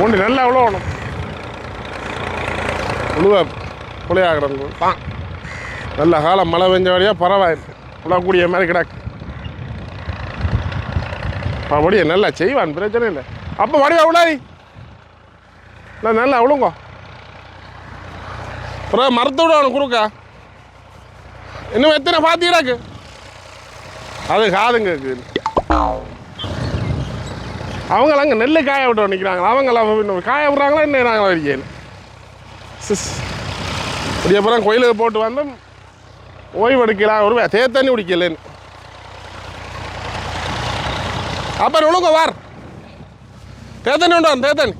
பூண்டு நல்லா விழுவணும் உழுவ புளியாகிறது தான் நல்ல காலம் மழை பெஞ்ச வழியாக பரவாயில்லை. உழக்கூடிய மாதிரி கிடக்கு. அப்படியே நல்லா செய்வான் பிரச்சனை இல்லை. அப்போ வடிவா உழாரி. இல்லை நல்லா விழுங்கோ அப்புறம் மரத்தை விடணும் குறுக்கா. இன்னும் எத்தனை பார்த்தீங்கடாக்கு அது காதுங்க இருக்குது அவங்களாம் அங்கே நெல் காய விட்டு நிற்கிறாங்க அவங்களாம் இன்னும் காய விட்றாங்களா என்ன நாங்கள் சிஸ். இப்படி அப்புறம் கோயிலுக்கு போட்டு வந்தோம் ஓய்வு எடுக்கலாம் ஒரு தே தண்ணி குடிக்கலன்னு. அப்புறம் உழுங்க வார். தேத்தண்ணி உண்டு தேத்தண்ணி தண்ணி.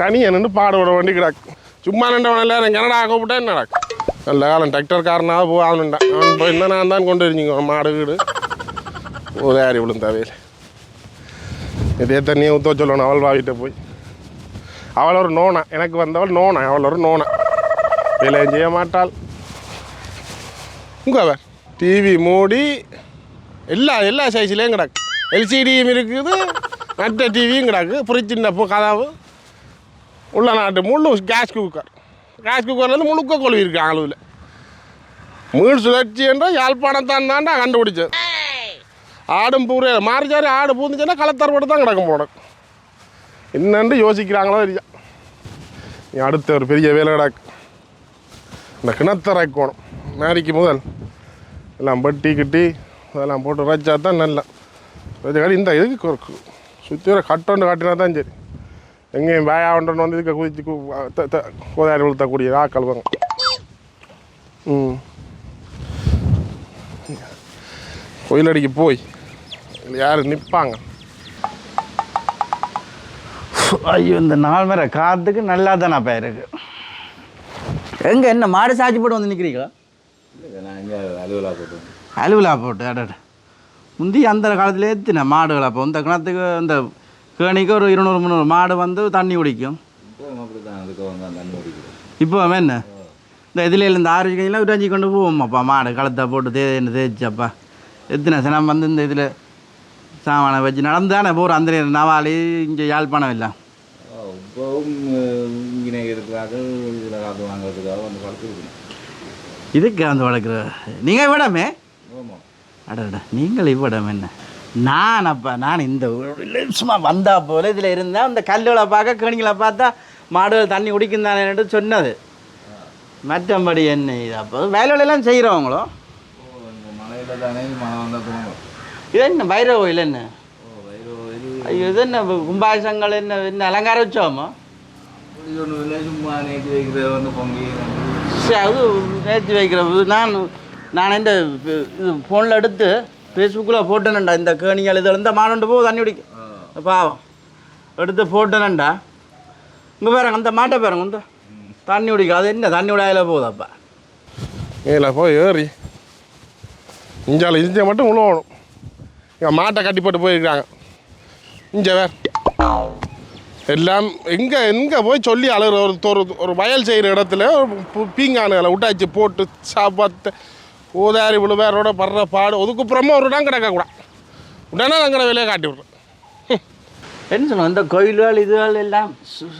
தனியை நின்று பாடுபட வேண்டி கிடக்கு. சும்மா நின்றவன் எல்லாரும் கனடா கூப்பிட்டா என்ன நடக்கு நல்ல காலம் டிராக்டர்காரனாக போகணுண்டான் அவன் போய் என்ன நான் தான் கொண்டு வரிஞ்சிங்க மாடு வீடு. உதயாரி விழுந்தாவையில் இதே தண்ணியை ஊற்ற சொல்லணும். அவள் வாங்கிட்ட போய். அவள் ஒரு நோனா. எனக்கு வந்தவள் நோனா. அவள் ஒரு நோனா. வேலையும் செய்ய மாட்டாள். உங்க அவர் டிவி மூடி. எல்லா எல்லா சைஸ்லேயும் கிடக்கு. எல்சிடியும் இருக்குது. மற்ற டிவியும் கிடக்கு. ஃப்ரிட்ஜின் கதவு. உள்ள நாட்டு முள்ளு கேஸ் குக்கர் கேஸ் குக்கர்லேருந்து முழுக்க கொழுவி இருக்கு அளவில் மீள் சுழற்சி என்ற யாழ்ப்பாணத்தான் தாண்டா கண்டுபிடிச்சது. ஆடும் பூரே மாறிச்சாரி ஆடு பூந்துச்சுன்னா களத்தர் தான் கிடக்கும் போடும் என்னென்று யோசிக்கிறாங்களோ தெரியும் நீ அடுத்த ஒரு பெரிய வேலை கிடக்கு. இந்த கிணத்தரை கோணம். மேரிக்கு முதல் எல்லாம் பட்டி கிட்டி அதெல்லாம் போட்டு வச்சா தான் நல்லா. வச்சக்காடி இந்த இதுக்கு சுற்றி வர கட்டோண்டு காட்டினா தான் சரி. எங்கேயும் வேயாவண்டன்னு வந்து இதுக்கு குதிச்சு கோதாரி உளுத்தக்கூடிய ஆக்கள் வாங்க ம். கோயிலடிக்கு போய் யார் நிற்பாங்க? ஐயோ இந்த நாள் மேலே காத்துக்கு நல்லா தானே இருக்கு. எங்கே என்ன மாடு சாட்சி போட்டு வந்து நிற்கிறீங்களா போட்டு அலுவலா போட்டு அடட. முந்தி அந்த காலத்தில் ஏற்றின மாடுகள் அப்போ? இந்த கிணத்துக்கு இந்த கேணிக்கு ஒரு இருநூறு முந்நூறு மாடு வந்து தண்ணி குடிக்கும். இப்போ என்ன? இந்த இதில் இந்த ஆறு கையில் உராஞ்சி கொண்டு போவோம்ப்பா மாடு களத்தை போட்டு தேய்ன்னு தேய்ச்சப்பா எத்தனை சனம் வந்து இந்த இதில் சாமானை வச்சு நடந்து தானே போகிறோம் அந்த நவாலி இங்கே யாழ்ப்பாணம் இல்லை. இப்போவும் இங்கே இருக்கிறாங்க இதில் காற்று வாங்குறதுக்காக வந்து வளர்த்துருக்கணும் இதுக்கு வந்து வளர்க்குற? நீங்கள் விடமே ஆமாம் அடடா நீங்கள் இவ்விடம் என்ன? நான் அப்பா நான் இந்த சும்மா வந்தா போல இதில் இருந்தேன் அந்த கல்லுகளை பார்க்க கேணிகளை பார்த்தா மாடுகள் தண்ணி குடிக்கும் தானேன்ட்டு சொன்னது. மற்றபடி என்ன இது? அப்போ வேலைகளெல்லாம் செய்கிறவங்களோ மழையில் தானே மழை வந்தால் தூங்கும் இது என்ன பைரவ கோயில் என்ன ஐயோ இது என்ன கும்பாசங்கள் என்ன என்ன அலங்காரம் வச்சோமோ சும்மா நேற்று வைக்கிறது வந்து பொங்கி சரி அது நேற்று வைக்கிறது நான் நான் இந்த இது ஃபோனில் எடுத்து ஃபேஸ்புக்கில் போட்டேனண்டா இந்த கேணிகள் இதில் இந்த மாடு போ தண்ணி குடிக்கும் பாவம் எடுத்து போட்டேனண்டா இங்கே பாருங்க அந்த மாட்டை பாருங்க இந்த தண்ணி குடிக்கும் அது என்ன தண்ணி விடாயில போகுதாப்பா இதில் போய் ஏறி இஞ்சால இஞ்சை மட்டும் உழுவணும் இங்கே மாட்டை கட்டி போட்டு போயிருக்காங்க இங்கே வேறு எல்லாம் எங்கே எங்கே போய் சொல்லி அழுகிற ஒரு ஒரு ஒரு வயல் செய்கிற இடத்துல பீங்கானுகளை விட்டாச்சு போட்டு சாப்பாத்து ஊதாரி விழுவேரோட படுற பாடு ஒதுக்குப்புறமா ஒரு இடம் கிடக்கக்கூடாது உடனே அங்கே வெளியே காட்டி விட்றோம் என்ன சொல்லுவோம் இந்த கோயில்கள் இதுகள் எல்லாம் சு-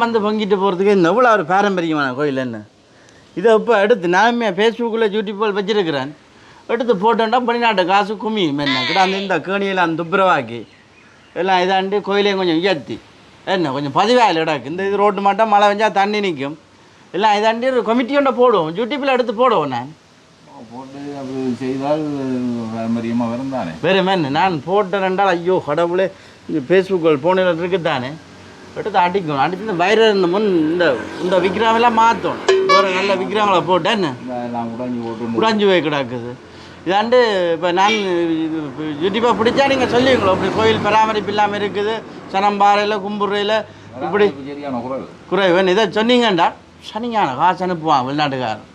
வந்து பொங்கிட்டு போகிறதுக்கு இந்த எவ்வளோ ஒரு பாரம்பரியமான கோயில் என்ன? இதை இப்போ எடுத்து நாமே ஃபேஸ்புக்கில் யூடியூப்பில் வச்சுருக்கிறேன். எடுத்து போட்டோன்னா வெளிநாட்டு காசு கும்மி என்ன கிட்ட அந்த இந்த கேணியெல்லாம் துப்புரவாக்கி. எல்லாம் இதாண்டி கோயிலையும் கொஞ்சம் உயர்த்தி. என்ன கொஞ்சம் பதிவாயில் இடக்கு இந்த இது ரோட்டு மட்டும் மழை பெஞ்சா தண்ணி நிற்கும் எல்லாம் இதாண்டி ஒரு கமிட்டியோட போடுவோம். யூடியூப்பில் எடுத்து போடுவோம் நான். போட்டு அப்படி செய்தால் பாரம்பரியமாக வரும் தானே? வேறு என்ன நான் போட்டேன் ரெண்டால் ஐயோ கடவுளே இந்த ஃபேஸ்புக்கில் போனில் இருக்குது தானே. எடுத்து அடிக்கணும். அடிச்சு இந்த வைர இந்த முன் இந்த இந்த விக்ரம் எல்லாம் மாற்றணும் வேறு நல்ல போட்டு இந்த எல்லாம் உடஞ்சி போட்டு உடைஞ்சு போய் கிடக்குது. இதாண்டு இப்போ நான் யூடியூப்பாக பிடிச்சா நீங்கள் சொல்லுவீங்களோ? இப்படி கோயில் பராமரிப்பு இல்லாமல் இருக்குது சனம்பாறையில் கும்புறையில் இப்படி குறைவன் இதை சொன்னீங்கண்டா? சனிஞான காசு அனுப்புவான் வெளிநாட்டுக்காரன்.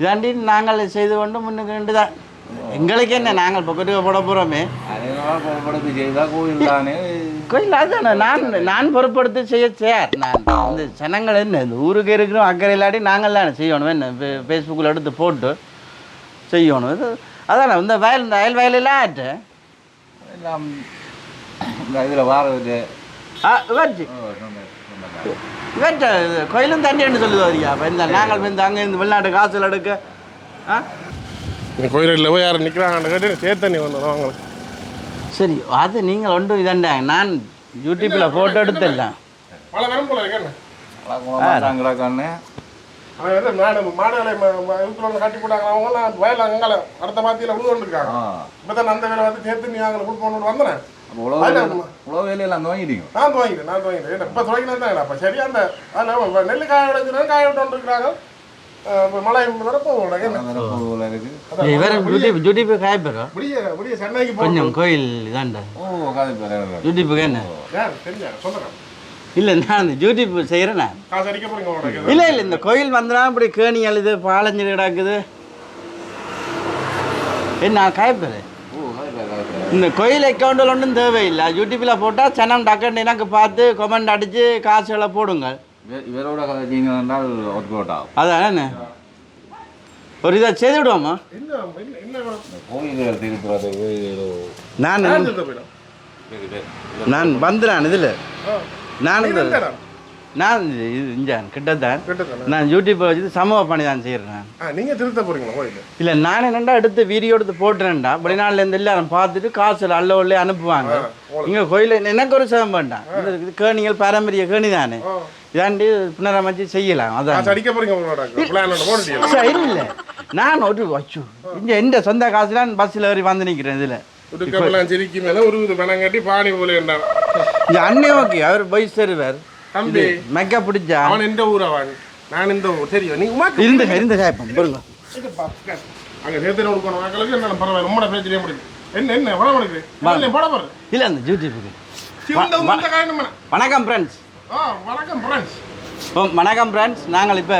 இதாண்டி நாங்கள் செய்து கொண்டு முன்னுக்கு வேண்டு தான் எங்களுக்கு என்ன நாங்கள் பக்கத்துக்கு போட போகிறோமே கோயில் தானே. கோயில் அதுதானே. நான் நான் பொறுப்படுத்தி செய்ய சேர் நான் இந்த ஜனங்கள் என்ன இந்த ஊருக்கு இருக்கிறோம் அக்கறை இல்லாட்டி நாங்கள் தானே செய்யணும். என்ன ஃபேஸ்புக்கில் எடுத்து போட்டு செய்யணும். இது அதானே இந்த வயல் இந்த அயல் வயலெல்லாம் ஆட்டு? எல்லாம் இந்த இதில் வாரது. ஆ இவர்ச்சி இவர்கிட்ட கோயிலும் தண்டின்னு சொல்லுது வரியா இப்போ இந்த நாங்கள் வந்து அங்கே இருந்து வெளிநாட்டு காசுல எடுக்க ஆ? இந்த கோயிலில் போய் யாரும் நிற்கிறாங்கன்னு கேட்டு சேர்த்து தண்ணி அவங்களுக்கு. சரி அது நீங்கள் ஒன்றும் இதாண்டாங்க நான் யூடியூப்பில் ஃபோட்டோ எடுத்துடலாம். போல இருக்கு என்ன? மாட்டாங்களாக்கான்னு அவன் வந்து மாடு மாடுகளை இருக்கிறவங்க கட்டி போட்டாங்க அவங்களாம் வயல் அங்கால அடுத்த மாத்தியில் விழுந்து கொண்டிருக்காங்க ஆ. இப்போ தான் அந்த வேலை வந்து சேர்த்து நீ அங்கே கொடுக்கணும்னு வந்தேன் உழவு வேலையில- துவங்கிட்டீங்க. நான் துவாங்கிட்டேன் நான் துவாங்கிட்டேன். இப்போ துவாங்கினேன் தான் அப்போ? சரியா அந்த அதில் நெல் காய விளைஞ்சினா காய விட்டு இருக்கிறாங்க கொஞ்சம் கோயில் இதாண்டா பேர் யூடியூப்புக்கு என்ன தெரிஞ்சா சொல்லுறேன் இல்லை நான் இந்த யூடியூப் செய்கிறேன் நான். காசு அடிக்க போறீங்க உனக்கு இல்லை இல்லை இந்த கோயில் வந்தனா இப்படி கேணி அழுது பாலஞ்சு கிடக்குது. என்ன காய்ப்பறேன் ஓ காது பேர் காது பேர் இந்த கோயில் அக்கௌண்ட்டில் ஒன்றும் தேவையில்லை. யூடியூப்பில் போட்டால் சனம் டக்குன்னு எனக்கு பார்த்து கமெண்ட் அடித்து காசுகளை போடுங்க இவர்- இவரோட அதான் என்ன ஒரு இதை செய்து விடுவோமா? நான்? நான் வந்துடுறேன் இதில். ஆ. நான் இங்கே கிட்டத்தான். நான் யூடியூப்பை வச்சு சமூக பணி தான் செய்கிறேன் ஆ, நீங்க திருத்த போறீங்களா? கோயில் இல்லை நான் என்னண்டா எடுத்து வீடியோ எடுத்து போட்டுறேன்டா. வெளிநாட்டிலேருந்து எல்லாரும் பார்த்துட்டு காசு அல்ல உள்ளே அனுப்புவாங்க. இங்கே கோயில் எனக்கு ஒரு சேதம் வேண்டாம். இந்த கேணிகள் பாரம்பரிய கேணி தானே. இதாண்டி புனரமைச்சு செய்யலாம். அதான். அடிக்க சரி இல்லை நான் ஒரு வச்சு இங்கே எந்த சொந்த காசு நான் பஸ்ஸில் ஏறி வந்து நிற்கிறேன் இதில். சிரிக்கி மேல ஒரு பணம் கட்டி பானி போல அண்ணே ஓகே அவர் போய் தருவார் தம்பி மெக்கா பிடிச்சா? அவன் எந்த ஊர் அவன். நான் இந்த ஊர் தெரியும். நீங்க உமாக்கு இருந்து இருந்து கேட்போம் பாருங்க. அங்க சேர்த்து கொடுக்கணும் மக்களுக்கு என்ன பரவாயில்ல உம்மட பேச்சிலே முடியும் என்ன என்ன படம் எடுக்கு போட போறது இல்லை அந்த என்ன? வணக்கம் ஃப்ரெண்ட்ஸ் வணக்கம் ஃப்ரெண்ட்ஸ் ஓ வணக்கம் ஃப்ரெண்ட்ஸ் நாங்கள் இப்போ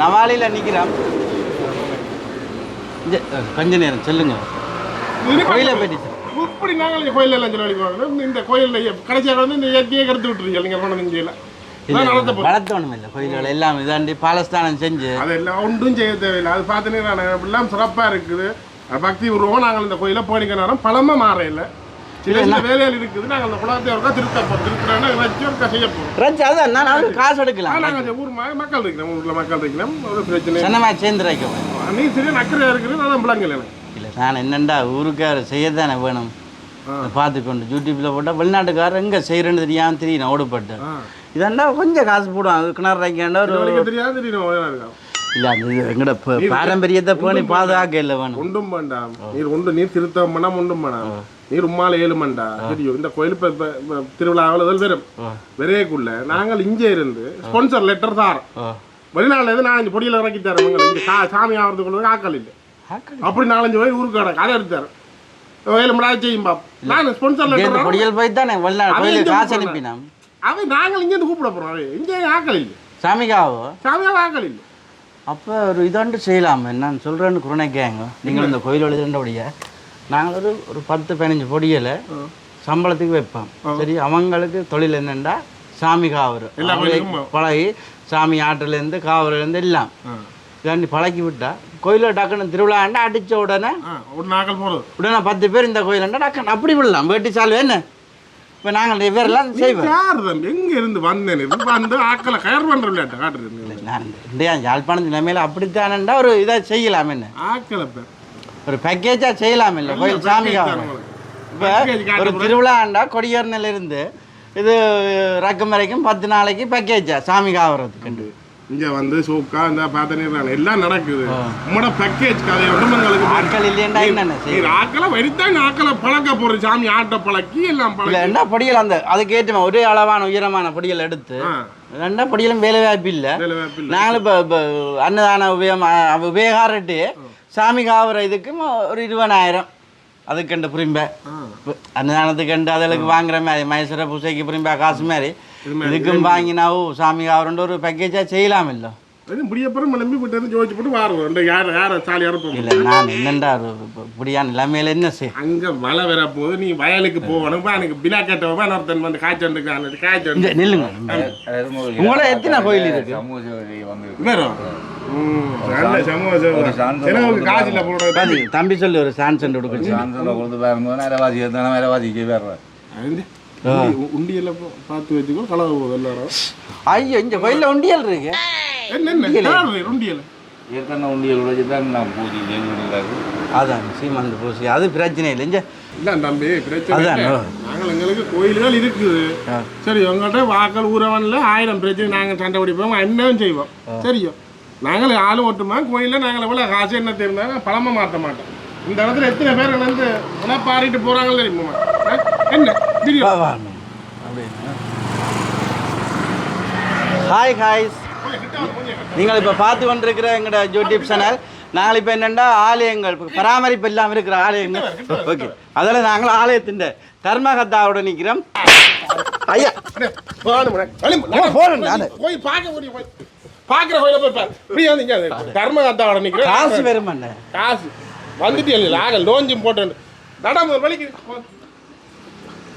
நவாலியில் நிற்கிறோம் கொஞ்ச நேரம் சொல்லுங்க. கோயிலை பற்றி இப்படி நாங்கள் இங்க கோயில் எல்லாம் செலவழிக்குவாங்க இந்த கோயில்ல கடைசியாக வந்து இந்த இயற்கையை கருத்து விட்டுருக்கீங்க நீங்க கொண்டு வந்து இங்கேயில இல்லை கோயில்கள் எல்லாம் இதாண்டி பாலஸ்தானம் செஞ்சு. அதெல்லாம் ஒன்றும் செய்ய தேவையில்லை. அது பார்த்துன்னு எல்லாம் சிறப்பாக இருக்குது. பக்தி உருவம் நாங்கள் இந்த கோயிலை போனிக்க நேரம் பழமா மாற இல்லை. சில சில வேலைகள் இருக்குது. நாங்கள் அந்த குலத்தை ஒருக்கா திருத்த திருத்துறோன்னா வச்சு ஒருக்கா செய்ய போகிறோம் அதான் நான் காசு எடுக்கலாம். நாங்கள் ஊர் மக்கள் இருக்கிறோம். ஊரில் மக்கள் இருக்கிறோம். ஒரு பிரச்சனை சின்னமாக சேர்ந்து வைக்கும் நீ சரி நக்கரையாக இருக்குது நான் பிள்ளைங்கள் எனக்கு. இல்லை நான் என்னண்டா வேணும்? பார்த்து கொண்டு யூடியூப்பில் போட்டால் வெளிநாட்டுக்காரர் எங்கே செய்கிறேன்னு தெரியாமல் தெரியும் நான் ஓடுபட்டு. ஆ. இதண்டா கொஞ்சம் காசு போடுவான். அது கிணறு வைக்காண்டா ஒரு தெரியாது இல்லை இது எங்கட பாரம்பரியத்தை பேணி பாதுகாக்க இல்லை வேணும். ஒன்றும் வேண்டாம் நீர் ஒன்று நீர் திருத்தம் பண்ணாம ஒன்றும் வேண்டாம் நீர் உம்மால ஏழு மண்டா தெரியும் இந்த கோயில் திருவிழாவில் ஏதோ வெறும். வெறையக்குள்ள நாங்கள் இங்கே இருந்து ஸ்பான்சர் லெட்டர் தாரோம் ஓ வெளிநாட்டுல இருந்து நாலஞ்சு பொடியில் இறக்கி தரோம் இங்கே சாமி ஆகிறதுக்குள்ள ஆக்கள் இல்லை. அப்படி நாலஞ்சு போய் ஊருக்கு கிடக்கு அதை எடுத்தாரு. வேலை முடியாது செய்யும் பாப் நான் ஸ்பான்சர் லெட்டர் பொடியல் போய் தானே வெளிநாடு காசு. அனுப்பினான் அவன் நாங்கள் இங்கேருந்து கூப்பிட போகிறோம் அவன் இங்கே ஆக்கள் இல்லை. சாமிக்காவோ சாமியாக ஆக்கள் இல்லை. அப்போ ஒரு இதாண்டு செய்யலாமே நான் சொல்கிறேன்னு குருணைக்காங்க நீங்கள் இந்த கோயில் எழுதுன்றபடிய நாங்கள் ஒரு ஒரு பத்து பதினஞ்சு பொடியலை சம்பளத்துக்கு வைப்போம். சரி அவங்களுக்கு தொழில் என்னென்னா சாமி கோயிலுக்கும் பழகி சாமி ஆற்றுலேருந்து காவலேருந்து எல்லாம். இதாண்டி பழக்கி விட்டா. கோயிலில் டக்குன்னு திருவிழாண்டா அடித்த உடனே உடனே பத்து பேர் இந்த கோயிலாண்டா டக்குன்னு அப்படி விடலாம். வேட்டி சால்வு என்ன? இப்போ நாங்கள் இவரெல்லாம் செய்வோம். யார் தம்பி? எங்க இருந்து வந்தேன் வந்து ஆக்களை கயர் பண்ற விளையாட்டு காட்டுறது நான் இந்தியா யாழ்ப்பாணத்து நிலைமையில் அப்படித்தானண்டா ஒரு இதை செய்யலாம் என்ன? ஆக்களை ஒரு பேக்கேஜாக செய்யலாம் இல்லை கோயில் சாமி காவரம் இப்போ ஒரு திருவிழாண்டா கொடியேறினில இருந்து இது ரக்கம் வரைக்கும் பத்து நாளைக்கு பேக்கேஜா சாமி காவறதுக்கு இங்க வந்து சூக்கா இந்த பார்த்தனே எல்லாம் நடக்குது. உங்களோட பேக்கேஜ் கதை ஒன்றும் எங்களுக்கு ஆட்கள் என்னென்ன நீர் ஆக்களை வரித்தான் ஆக்களை பழக்க போற சாமி ஆட்ட பழக்கி எல்லாம் பழக்கி. என்ன பொடியல் அந்த அதுக்கு ஏற்ற ஒரே அளவான உயரமான பொடியல் எடுத்து ரெண்டா பொடியலும் வேலை வாய்ப்பு இல்லை. நாங்களும் இப்போ அன்னதான உபயம் உபயோகாரட்டு சாமி காவற இதுக்கு ஒரு இருபதாயிரம். அதுக்கண்டு புரிம்ப. ஆ. அன்னதானத்துக்கு கண்டு அதுகளுக்கு வாங்குற மாதிரி மைசூர பூசைக்கு புரிம்பா காசு மாதிரி. இதுக்கும் வாங்கினாவோ சாமி காவரண்டு ஒரு பேக்கேஜாக செய்யலாம் இல்லை அது முடியப்புறம் நம்பி ஜோதிச்சு போட்டு வாரம் யார் யார சாலி அறுப்போம் இல்லை நான் என்னண்டா ஒரு இப்ப இப்படியான நிலைமையில என்ன செய் அங்க மழை வர போது நீ வயலுக்கு போகணும் எனக்கு பினா கேட்டவன் ஒருத்தன் வந்து காய்ச்சல் இருக்கான் காய்ச்சல் நில்லுங்க. உங்களோட எத்தனை கோயில் இருக்கு? சமூக சேவை வந்து வேறும் தம்பி தம்பி சொல்லி ஒரு சான்சன் கொடுக்குச்சு சான்சல கொடுத்து நேரவாசி எத்தனை நேரவாசிக்கு வேற. உண்டியல பார்த்து வச்சுக்கோ கலவை போகுது எல்லாரும் ஐயோ இந்த கோயிலில் உண்டியல் இருக்கு. என்ன என்ன உண்டியல். ஏற்கனவே உண்டியல் உடைச்சு தான் நான் பூஜை செய்யணும் அதான் சீமந்த பூசி அது பிரச்சனை இல்லை இங்க. இல்ல தம்பி பிரச்சனை. நாங்கள் எங்களுக்கு கோயில்கள் இருக்குது. சரி உங்கள்கிட்ட வாக்கள் ஊரவன்ல ஆயிரம் பிரச்சனை நாங்கள் சண்டை பிடிப்போம் என்னவும் செய்வோம். சரியோ நாங்கள் ஆளும் ஒட்டுமா கோயிலில் நாங்கள் எவ்வளோ காசு என்ன தெரிந்தாலும் பழமை மாற்ற மாட்டோம். இந்த இடத்துல எத்தனை பேர் வந்து உணப்பாடிட்டு போகிறாங்க தெரியுமா? தெரியும் ஹாய் ஹாய்ஸ் நீங்கள் இப்போ பார்த்து கொண்டிருக்கிற எங்களோட யூடியூப் சேனல் நாங்கள் இப்போ என்னென்னா ஆலயங்கள் பராமரிப்பு இல்லாமல் இருக்கிற ஆலயங்கள். ஓகே அதில் நாங்கள் ஆலயத்தின் தர்மகத்தாவோட நிற்கிறோம் ஐயா. போறேன் நானு. போய் பார்க்க முடியும் போய். பார்க்குற கோயில போய் பாரு. இப்படி வந்து இங்கே தர்மகத்தாவோட நிற்கிறேன் காசு வெறும் காசு. வந்துட்டு இல்லை ஆக லோஞ்சும் போட்டு நடாம ஒரு வழிக்கு அங்கத்தான் வாங்க. என்ன மெட்ட கொண்டு வர?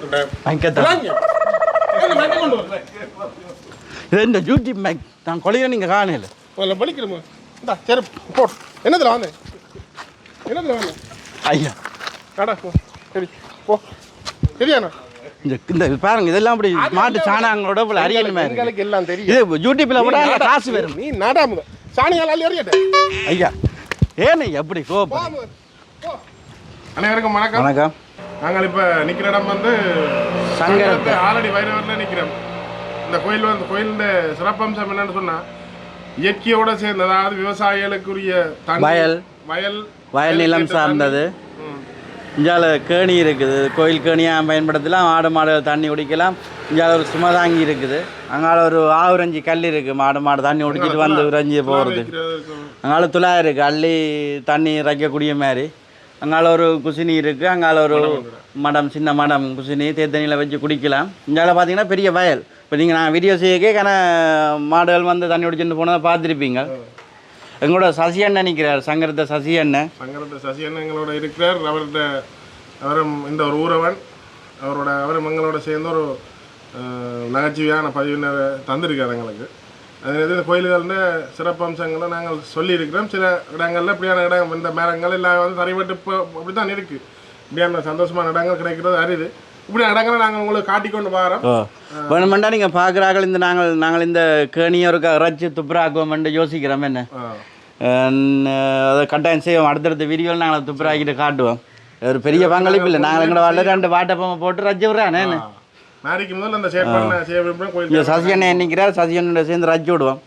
இது இந்த யூடியூப் மேக் நான் கொலையை நீங்கள் காணல. முதல்ல வலிக்கிறோமா இந்தா செருப்பு. போட்டு என்னதுல வாங்க. என்னதுல வாங்க. ஐயா. நடா போ. சரி போ. சரியாண்ணா? இந்த இந்த பாருங்க இதெல்லாம் அப்படி மாட்டு சாணங்களோட இவ்வளோ அறியணுமே. எங்களுக்கு எல்லாம் தெரியும். இது யூடியூப்ல நடா. காசு வரும். நீ நடாம சாணியால் அள்ளி அறியட்ட ஐயா ஏன்னு எப்படி கோபம் அனைவருக்கும் வணக்கம். வணக்கம். நாங்கள் இப்போ நிற்கிற இடம் வந்து சங்கரத்தை. ஆலடி வைரவரில் நிற்கிறோம் இந்த கோயில் வந்து கோயிலின் சிறப்பம்சம் என்னன்னு சொன்னால் இயற்கையோட சேர்ந்து அதாவது விவசாயிகளுக்குரிய வயல். வயல் வயல் நிலம். சார்ந்தது. இஞ்சால கேணி இருக்குது கோயில் கேணியாக பயன்படுத்தலாம் ஆடு மாடு தண்ணி குடிக்கலாம் இஞ்சால ஒரு சுமதாங்கி இருக்குது அங்கால ஒரு ஆவுரஞ்சி கல் இருக்குது மாடு மாடு தண்ணி குடிச்சிட்டு வந்து உறைஞ்சி போகிறது. அங்கால துளா இருக்குது அள்ளி தண்ணி இறைக்கக்கூடிய மாதிரி அங்கால ஒரு குசினி இருக்குது அங்கால ஒரு மடம் சின்ன மடம் குசினி தேத்தண்ணியில் வச்சு குடிக்கலாம். இங்கால பார்த்தீங்கன்னா பெரிய வயல். இப்போ நீங்கள் நான் வீடியோ செய்யக்கே கன மாடுகள் வந்து தண்ணி குடிச்சுட்டு போனதை பார்த்துருப்பீங்க. எங்களோட சசி அண்ணன் நிற்கிறார் சங்கரத்தை சசி அண்ணன் சங்கரத்தை சசியன் எங்களோட இருக்கிறார். அவர்கிட்ட அவரும் இந்த ஒரு ஊரவன். அவரோட அவரும் எங்களோட சேர்ந்து ஒரு நகைச்சுவையான பதிவினர் தந்திருக்காரு எங்களுக்கு. அது இந்த கோயில்களில் சிறப்பம்சங்களை நாங்கள் சொல்லியிருக்கிறோம். சில இடங்களில் இப்படியான இடம் இந்த மரங்கள் எல்லாம் வந்து தரைப்பட்டு இப்போ அப்படி தான் இருக்குது இப்படியான சந்தோஷமான இடங்கள் கிடைக்கிறது அரிது. இப்படியான இடங்களை நாங்கள் உங்களுக்கு காட்டிக்கொண்டு வரோம். ஓ வேணுமெண்டா நீங்கள் பார்க்குறார்கள் இந்த நாங்கள் நாங்கள் இந்த கேணியை ஒரு இறைச்சி துப்புராக்குவோம்னு யோசிக்கிறோம் என்ன? அதை கட்டாயம் செய்வோம். அடுத்தடுத்த வீடியோவில் நாங்கள் துப்புராக்கிட்டு காட்டுவோம். ஒரு பெரிய பங்களிப்பு இல்லை. நாங்கள் எங்களோட ரெண்டு வாட்டை போட்டு ரஜ்ஜி விட்றானே நாளைக்கு முதல்ல அந்த சேப்பான இந்த கோயில் சசியண்ணன் என்னைக்கிறார் சசியண்ணோட சேர்ந்து ரஜ்ஜி விடுவோம்.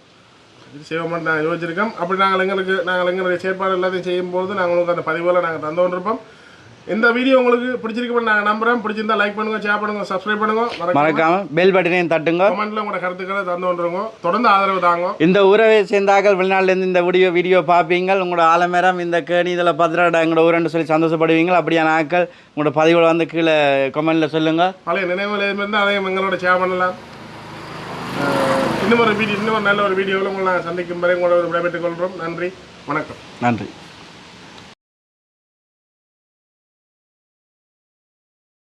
செய்வோம்னு நாங்கள் யோசிச்சிருக்கோம். அப்படி நாங்கள் எங்களுக்கு நாங்கள் எங்களுடைய செயற்பாடு எல்லாத்தையும் செய்யும்போது நாங்கள் உங்களுக்கு அந்த பதிவுகளை நாங்கள் தந்து கொண்டிருப்போம் இந்த வீடியோ உங்களுக்கு பிடிச்சிருக்குன்னு நாங்கள் நம்புறோம் பிடிச்சிருந்தா லைக் பண்ணுங்க ஷேர் பண்ணுங்க சப்ஸ்கிரைப் பண்ணுங்க. மறக்காம பெல் பட்டனையும் தட்டுங்க. கமெண்ட்ல உங்களோட கருத்துக்களை தந்து கொண்டிருங்க. தொடர்ந்து ஆதரவு தாங்க. இந்த உறவை சேர்ந்தாக்கள் வெளிநாட்டிலேருந்து இந்த வீடியோ வீடியோ பார்ப்பீங்க உங்களோட ஆலமரம் இந்த கேணி இதில் பத்திரடா எங்களோட ஊரன்னு சொல்லி சந்தோஷப்படுவீங்க அப்படியான ஆட்கள் உங்களோட பதிவுகளை வந்து கீழே கமெண்ட்டில் சொல்லுங்கள் பழைய நினைவுகள் இருந்தால் அதையும் எங்களோட ஷேர் பண்ணலாம். இன்னும் ஒரு வீடியோ இன்னும் ஒரு நல்ல ஒரு வீடியோவில் உங்களை நாங்கள் சந்திக்கும் வரை உங்களோட விடைபெற்றுக் கொள்கிறோம். நன்றி வணக்கம். நன்றி.